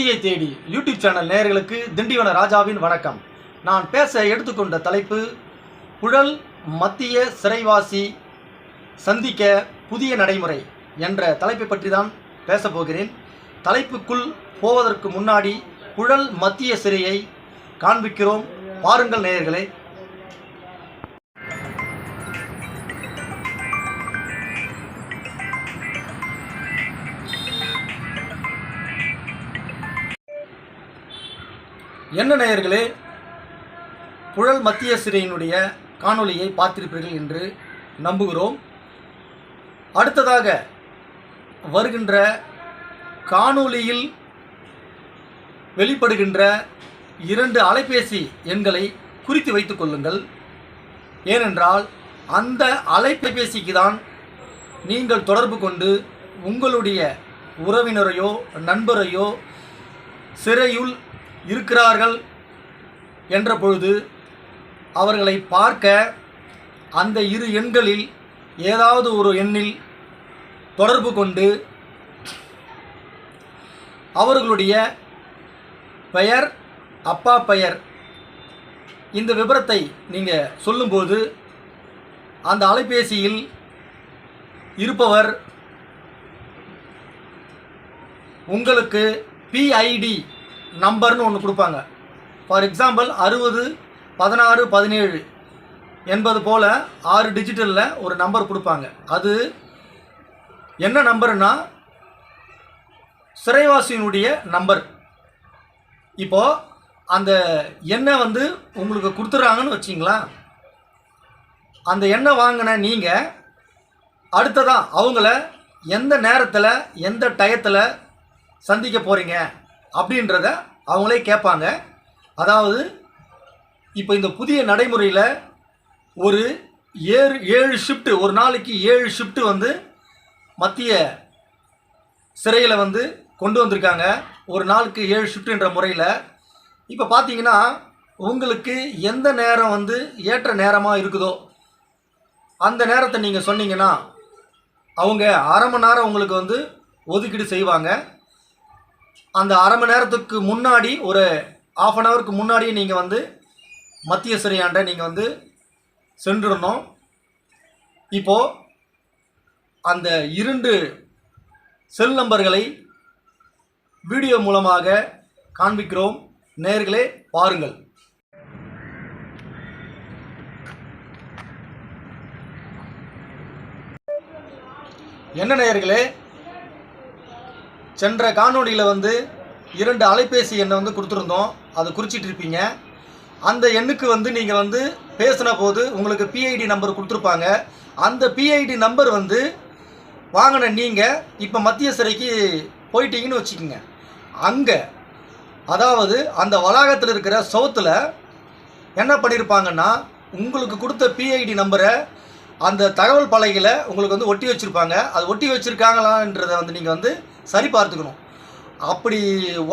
அமைதியை தேடி YouTube channel நேயர்களுக்கு திண்டிவன ராஜாவின் வணக்கம். நான் பேச எடுத்துக்கொண்ட தலைப்பு புழல் மத்திய சிறைவாசி சந்திக்க புதிய நடைமுறை என்ற தலைப்பை பற்றி தான் பேசப் போகிறேன். தலைப்புக்குள் போவதற்கு முன்னாடி புழல் மத்திய சிறையை காண்பிக்கிறோம். பாருங்கள் நேயர்களே. என்ன நேயர்களே புழல் மத்திய சிறையினுடைய காணொளியை பார்த்திருப்பீர்கள் என்று நம்புகிறோம். அடுத்ததாக வருகின்ற காணொளியில் வெளிப்படுகின்ற இரண்டு அலைபேசி எண்களை குறித்து வைத்துக் கொள்ளுங்கள். ஏனென்றால் அந்த அலைபேசிக்கு தான் நீங்கள் தொடர்பு கொண்டு உங்களுடைய உறவினரையோ நண்பரையோ சிறையுள் இருக்கிறார்கள் என்ற பொழுது அவர்களை பார்க்க அந்த இரு எண்களில் ஏதாவது ஒரு எண்ணில் தொடர்பு கொண்டு அவர்களுடைய பெயர் அப்பா பெயர் இந்த விபரத்தை நீங்கள் சொல்லும்போது அந்த அலைபேசியில் இருப்பவர் உங்களுக்கு பிஐடி நம்பர்னு ஒன்று கொடுப்பாங்க. ஃபார் எக்ஸாம்பிள் அறுபது பதினாறு பதினேழு என்பது போல் ஆறு டிஜிட்டலில் ஒரு நம்பர் கொடுப்பாங்க. அது என்ன நம்பர்னா சிறைவாசியினுடைய நம்பர் இப்போது அந்த எண்ணை வந்து உங்களுக்கு கொடுத்துட்றாங்கன்னு வச்சிங்களேன். அந்த எண்ணெய் வாங்கின நீங்கள் அடுத்ததான் அவங்கள எந்த நேரத்தில் எந்த டயத்தில் சந்திக்க போகிறீங்க அப்படின்றத அவங்களே கேட்பாங்க. அதாவது இப்போ இந்த புதிய நடைமுறையில் ஒரு ஏழு ஏழு ஷிஃப்ட்டு ஒரு நாளைக்கு ஏழு ஷிஃப்ட்டு வந்து மத்திய சிறையில் வந்து கொண்டு வந்திருக்காங்க. ஒரு நாளுக்கு ஏழு ஷிஃப்ட்டுன்ற முறையில். இப்போ பார்த்தீங்கன்னா உங்களுக்கு எந்த நேரம் வந்து ஏற்ற நேரமாக இருக்குதோ அந்த நேரத்தை நீங்கள் சொன்னீங்கன்னா அவங்க அரை மணி நேரம் உங்களுக்கு வந்து ஒதுக்கீடு செய்வாங்க. அந்த அரை மணி நேரத்துக்கு முன்னாடி ஒரு ஆஃப் அன் ஹவருக்கு முன்னாடியே நீங்கள் வந்து மத்திய சிறையாண்ட நீங்கள் வந்து சென்றிருந்தோம். இப்போது அந்த இரண்டு செல் நம்பர்களை வீடியோ மூலமாக காண்பிக்கிறோம். நேர்களே பாருங்கள். என்ன நேயர்களே சென்ற காணொலியில் வந்து இரண்டு அலைபேசி எண்ணை வந்து கொடுத்துருந்தோம். அதை குறிச்சிட்டு இருப்பீங்க. அந்த எண்ணுக்கு வந்து நீங்கள் வந்து பேசின போது உங்களுக்கு பிஐடி நம்பர் கொடுத்துருப்பாங்க. அந்த பிஐடி நம்பர் வந்து வாங்கின நீங்கள் இப்போ மத்திய சிறைக்கு போயிட்டீங்கன்னு வச்சுக்கோங்க. அங்கே அதாவது அந்த வளாகத்தில் இருக்கிற சவுத்தில் என்ன பண்ணியிருப்பாங்கன்னா உங்களுக்கு கொடுத்த பிஐடி நம்பரை அந்த தகவல் பலகையில் உங்களுக்கு வந்து ஒட்டி வச்சுருப்பாங்க. அது ஒட்டி வச்சுருக்காங்களான்றதை வந்து நீங்கள் வந்து சரி பார்த்துக்கணும். அப்படி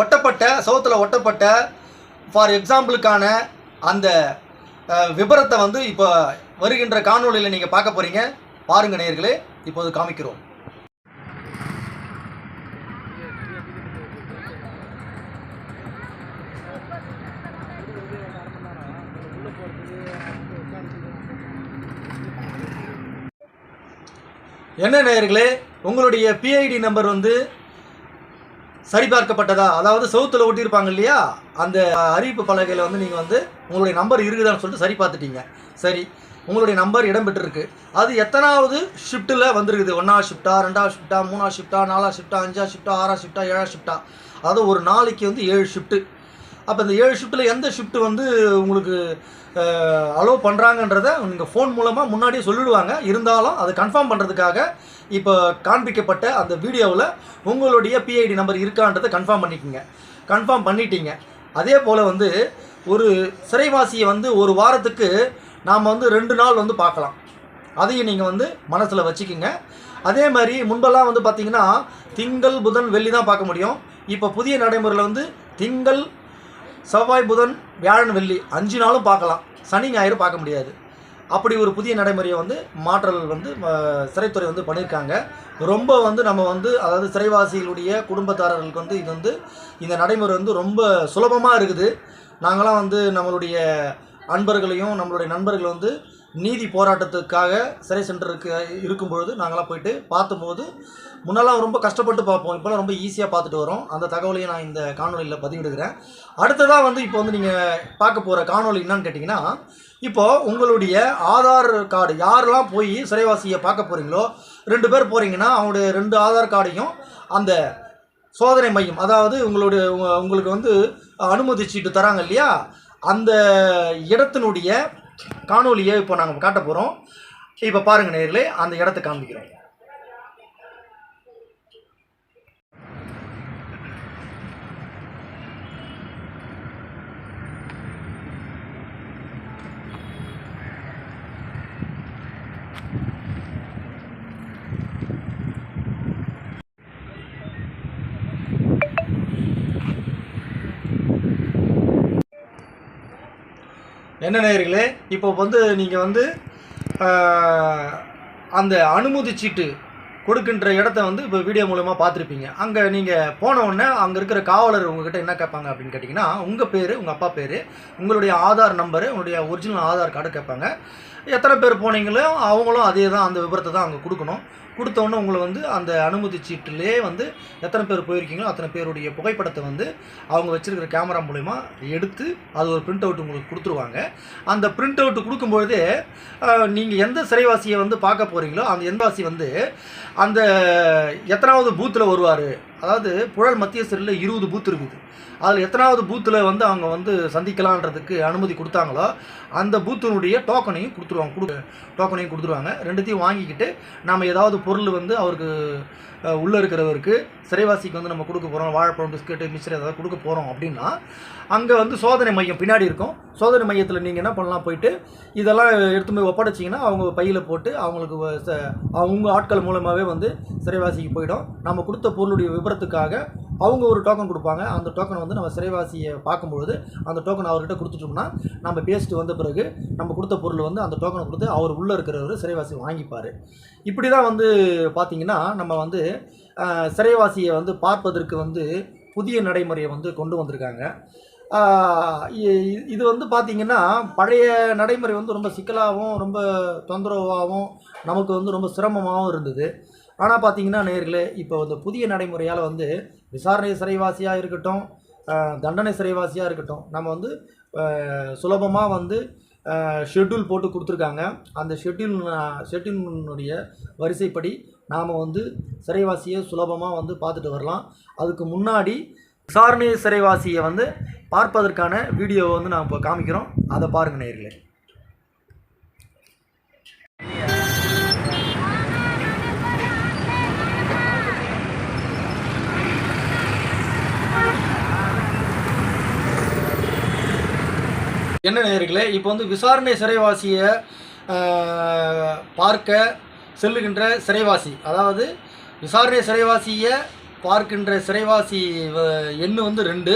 ஒட்டப்பட்ட சவுத்தில் ஒட்டப்பட்ட ஃபார் எக்ஸாம்பிளுக்கான அந்த விபரத்தை வந்து இப்போ வருகின்ற காணொலியில் நீங்கள் பார்க்க போகிறீங்க பாருங்க நேயர்களே இப்போது காமிக்கிறோம். என்ன நேயர்களே உங்களுடைய பிஐடி நம்பர் வந்து சரிபார்க்கப்பட்டதா? அதாவது சவுத்தில் ஒட்டியிருப்பாங்க இல்லையா? அந்த அறிவிப்பு பலகையில் வந்து நீங்கள் வந்து உங்களுடைய நம்பர் இருக்குதான்னு சொல்லிட்டு சரி பார்த்துட்டீங்க சரி உங்களுடைய நம்பர் இடம்பெற்றிருக்கு. அது எத்தனாவது ஷிஃப்ட்டில் வந்திருக்குது? ஒன்றாவது ஷிஃப்ட்டா ரெண்டாவது ஷிஃப்ட்டா மூணாவது ஷிஃப்ட்டா நாலாவது ஷிஃப்ட்டா அஞ்சாவது ஷிஃப்ட்டா ஆறாவது ஷிஃப்ட்டா ஏழாவது ஷிஃப்ட்டா அதாவது ஒரு நாளைக்கு வந்து ஏழு ஷிஃப்ட்டு அப்போ இந்த ஏழு ஷிஃப்ட்டில் எந்த ஷிஃப்ட் வந்து உங்களுக்கு அலோவ் பண்ணுறாங்கன்றத நீங்கள் ஃபோன் மூலமாக முன்னாடியே சொல்லிடுவாங்க. இருந்தாலும் அதை கன்ஃபார்ம் பண்ணுறதுக்காக இப்போ காண்பிக்கப்பட்ட அந்த வீடியோவில் உங்களுடைய பிஐடி நம்பர் இருக்கான்றதை கன்ஃபார்ம் பண்ணிக்கோங்க. கன்ஃபார்ம் பண்ணிட்டீங்க. அதே போல் வந்து ஒரு சிறைவாசியை வந்து ஒரு வாரத்துக்கு நாம் வந்து ரெண்டு நாள் வந்து பார்க்கலாம். அதையும் நீங்கள் வந்து மனசில் வச்சுக்கிங்க. அதே மாதிரி முன்பெல்லாம் வந்து பார்த்திங்கன்னா திங்கள் புதன் வெள்ளி தான் பார்க்க முடியும். இப்போ புதிய நடைமுறையில் வந்து திங்கள் செவ்வாய் புதன் வியாழன் வெள்ளி அஞ்சு நாளும் பார்க்கலாம். சனி ஞாயிறு பார்க்க முடியாது. அப்படி ஒரு புதிய நடைமுறையை வந்து மாற்றல் வந்து சிறைத்துறை வந்து பண்ணியிருக்காங்க. ரொம்ப வந்து நம்ம வந்து அதாவது சிறைவாசிகளுடைய குடும்பத்தாரர்களுக்கு வந்து இது வந்து இந்த நடைமுறை வந்து ரொம்ப சுலபமாக இருக்குது. நாங்களாம் வந்து நம்மளுடைய அன்பர்களையும் நம்மளுடைய நண்பர்கள் வந்து நீதி போராட்டத்துக்காக சிறை சென்டருக்கு இருக்கும் பொழுது நாங்களாம் போயிட்டு பார்த்தபோது முன்னெல்லாம் ரொம்ப கஷ்டப்பட்டு பார்ப்போம். இப்போலாம் ரொம்ப ஈஸியாக பார்த்துட்டு வரோம். அந்த தகவலையும் நான் இந்த காணொலியில் பதிவிடுகிறேன். அடுத்ததாக வந்து இப்போ வந்து நீங்கள் பார்க்க போகிற காணொளி என்னன்னு கேட்டிங்கன்னா இப்போ உங்களுடைய ஆதார் கார்டு யாரெல்லாம் போய் சிறைவாசியை பார்க்க போகிறீங்களோ ரெண்டு பேர் போகிறீங்கன்னா அவங்களுடைய ரெண்டு ஆதார் கார்டையும் அந்த சோதனை மையம் அதாவது உங்களுடைய உங்களுக்கு வந்து அனுமதி சீட்டு தராங்க இல்லையா? அந்த இடத்தினுடைய காணொலியை இப்போ நாங்கள் காட்ட போகிறோம் இப்போ பாருங்கள் நேரில் அந்த இடத்த காமிக்கிறோம் என்ன நேயர்களே இப்போ வந்து நீங்கள் வந்து அந்த அனுமதி சீட்டு கொடுக்கின்ற இடத்த வந்து இப்போ வீடியோ மூலமாக பார்த்துருப்பீங்க. அங்கே நீங்கள் போன உடனே அங்கே இருக்கிற காவலர் உங்ககிட்ட என்ன கேட்பாங்க அப்படின்னு கேட்டிங்கன்னா உங்கள் பேர் உங்கள் அப்பா பேர் உங்களுடைய ஆதார் நம்பரு உங்களுடைய ஒரிஜினல் ஆதார் கார்டு கேட்பாங்க. எத்தனை பேர் போனீங்களோ அவங்களும் அதே தான் அந்த விபரத்தை தான் அங்கே கொடுக்கணும். கொடுத்தோன்னே உங்களை வந்து அந்த அனுமதி சீட்டிலே வந்து எத்தனை பேர் போயிருக்கீங்களோ அத்தனை பேருடைய புகைப்படத்தை வந்து அவங்க வச்சுருக்கிற கேமரா மூலிமா எடுத்து அது ஒரு பிரிண்ட் அவுட் உங்களுக்கு கொடுத்துருவாங்க. அந்த பிரிண்ட் அவுட் கொடுக்கும்பொழுதே நீங்கள் எந்த சிறைவாசியை வந்து பார்க்க போகிறீங்களோ அந்த எந்தவாசி வந்து அந்த எத்தனாவது பூத்தில் வருவார் அதாவது புழல் மத்திய சிறையில் இருபது பூத் இருக்குது. அதில் எத்தனாவது பூத்தில் வந்து அவங்க வந்து சந்திக்கலான்றதுக்கு அனுமதி கொடுத்தாங்களோ அந்த பூத்தினுடைய டோக்கனையும் கொடுத்துருவாங்க. கொடு டோக்கனையும் கொடுத்துருவாங்க. ரெண்டுத்தையும் வாங்கிக்கிட்டு நம்ம ஏதாவது பொருள் வந்து அவருக்கு உள்ளே இருக்கிறவருக்கு சிறைவாசிக்கு வந்து நம்ம கொடுக்க போகிறோம் வாழைப்பழம் பிஸ்கெட்டு மிச்சர் ஏதாவது கொடுக்க போகிறோம் அப்படின்னா அங்கே வந்து சோதனை மையம் பின்னாடி இருக்கும். சோதனை மையத்தில் நீங்கள் என்ன பண்ணலாம் போயிட்டு இதெல்லாம் எடுத்து போய் ஒப்படைச்சிங்கன்னா அவங்க பையில் போட்டு அவங்களுக்கு ச- அவங்க ஆட்கள் மூலமாகவே வந்து சிறைவாசிக்கு போயிடும். நம்ம கொடுத்த பொருளுடைய விவரத்துக்காக அவங்க ஒரு டோக்கன் கொடுப்பாங்க. அந்த டோக்கனை வந்து நம்ம சிறைவாசியை பார்க்கும்பொழுது அந்த டோக்கன் அவர்கிட்ட கொடுத்துட்டோம்னா நம்ம பேசிட்டு வந்த பிறகு நம்ம கொடுத்த பொருள் வந்து அந்த டோக்கனை கொடுத்து அவர் உள்ளே இருக்கிறவர் சிறைவாசி வாங்கிப்பார். இப்படி தான் வந்து பார்த்திங்கன்னா நம்ம வந்து சிறைவாசியை வந்து பார்ப்பதற்கு வந்து புதிய நடைமுறையை வந்து கொண்டு வந்திருக்காங்க. இ- இது வந்து பார்த்திங்கன்னா பழைய நடைமுறை வந்து ரொம்ப சிக்கலாகவும் ரொம்ப தொந்தரவாகவும் நமக்கு வந்து ரொம்ப சிரமமாகவும் இருந்தது. ஆனால் பார்த்தீங்கன்னா நேர்களே இப்போ இந்த புதிய நடைமுறையால் வந்து விசாரணை சிறைவாசியாக இருக்கட்டும் தண்டனை சிறைவாசியாக இருக்கட்டும் நம்ம வந்து சுலபமாக வந்து ஷெட்யூல் போட்டு கொடுத்துருக்காங்க. அந்த ஷெட்யூல் ஷெட்யூலினுடைய வரிசைப்படி நாம் வந்து சிறைவாசியை சுலபமாக வந்து பார்த்துட்டு வரலாம். அதுக்கு முன்னாடி விசாரணை சிறைவாசியை வந்து பார்ப்பதற்கான வீடியோவை வந்து நான் இப்போ காமிக்கிறோம். அதை பாருங்கள் நேர்களே. என்ன நேர்களே இப்போ வந்து விசாரணை சிறைவாசியை பார்க்க செல்லுகின்ற சிறைவாசி அதாவது விசாரணை சிறைவாசியை பார்க்கின்ற சிறைவாசி எண் வந்து ரெண்டு.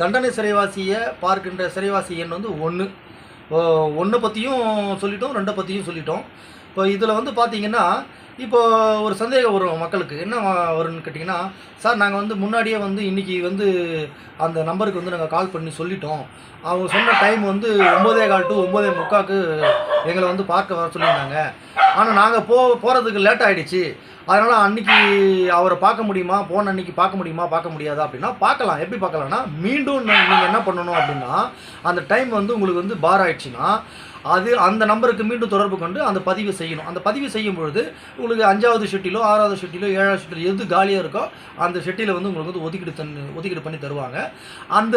தண்டனை சிறைவாசியை பார்க்கின்ற சிறைவாசி எண் வந்து ஒன்று ஒன்றை பற்றியும் சொல்லிட்டோம் ரெண்டை பற்றியும் சொல்லிட்டோம். இப்போ இதில் வந்து பார்த்தீங்கன்னா இப்போது ஒரு சந்தேகம் வரும் மக்களுக்கு. என்ன வரும்னு கேட்டிங்கன்னா சார் நாங்கள் வந்து முன்னாடியே வந்து இன்றைக்கி வந்து அந்த நம்பருக்கு வந்து நாங்கள் கால் பண்ணி சொல்லிட்டோம். அவங்க சொன்ன டைம் வந்து ஒம்போதே கால் டு ஒம்போதே முக்காக்கு எங்களை வந்து பார்க்க வர சொல்லியிருந்தாங்க. ஆனால் நாங்கள் போ போகிறதுக்கு லேட் ஆகிடுச்சு அதனால் அன்றைக்கி அவரை பார்க்க முடியுமா? போன அன்னைக்கு பார்க்க முடியுமா? பார்க்க முடியாதா? அப்படின்னா பார்க்கலாம். எப்படி பார்க்கலாம்னா மீண்டும் நீங்கள் என்ன பண்ணணும் அப்படின்னா அந்த டைம் வந்து உங்களுக்கு வந்து பார் ஆயிடுச்சுன்னா அது அந்த நம்பருக்கு மீண்டும் தொடர்பு கொண்டு அந்த பதிவு செய்யணும். அந்த பதிவு செய்யும் பொழுது உங்களுக்கு அஞ்சாவது ஷெட்டிலோ ஆறாவது ஷெட்டிலோ ஏழாவது ஷெட்டிலோ எது காலியாக இருக்கோ அந்த ஷெட்டியில் வந்து உங்களுக்கு வந்து ஒதுக்கீடு தன் ஒதுக்கீடு பண்ணி தருவாங்க. அந்த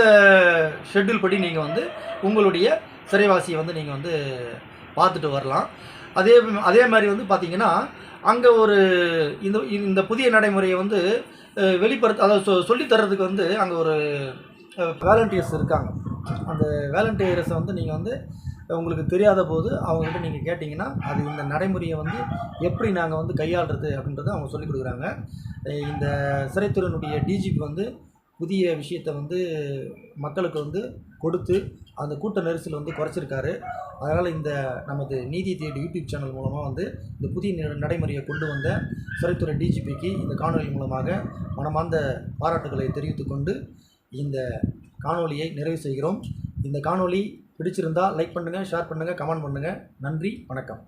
ஷெட்யூல் படி நீங்கள் வந்து உங்களுடைய சிறைவாசியை வந்து நீங்கள் வந்து பார்த்துட்டு வரலாம். அதே அதே மாதிரி வந்து பார்த்தீங்கன்னா அங்கே ஒரு இந்த இந்த புதிய நடைமுறையை வந்து வெளிப்படுத்த அதாவது சொ தர்றதுக்கு வந்து அங்கே ஒரு வேலண்டியர்ஸ் இருக்காங்க. அந்த வேலண்டியர்ஸை வந்து நீங்கள் வந்து உங்களுக்கு தெரியாத போது அவங்ககிட்ட நீங்கள் கேட்டிங்கன்னா அது இந்த நடைமுறையை வந்து எப்படி நாங்கள் வந்து கையாளுறது அப்படின்றத அவங்க சொல்லிக் கொடுக்குறாங்க. இந்த சிறைத்துறையினுடைய டிஜிபி வந்து புதிய விஷயத்தை வந்து மக்களுக்கு வந்து கொடுத்து அந்த கூட்ட நெரிசல் வந்து குறைச்சிருக்காரு. அதனால் இந்த நமது நீதி தேடி யூடியூப் சேனல் மூலமாக வந்து இந்த புதிய நடைமுறையை கொண்டு வந்த சிறைத்துறை டிஜிபிக்கு இந்த காணொலி மூலமாக மனமார்ந்த பாராட்டுகளை தெரிவித்துக்கொண்டு இந்த காணொலியை நிறைவு செய்கிறோம். இந்த காணொளி பிடிச்சிருந்தா லைக் பண்ணுங்கள் ஷேர் பண்ணுங்கள் கமெண்ட் பண்ணுங்கள் நன்றி வணக்கம்.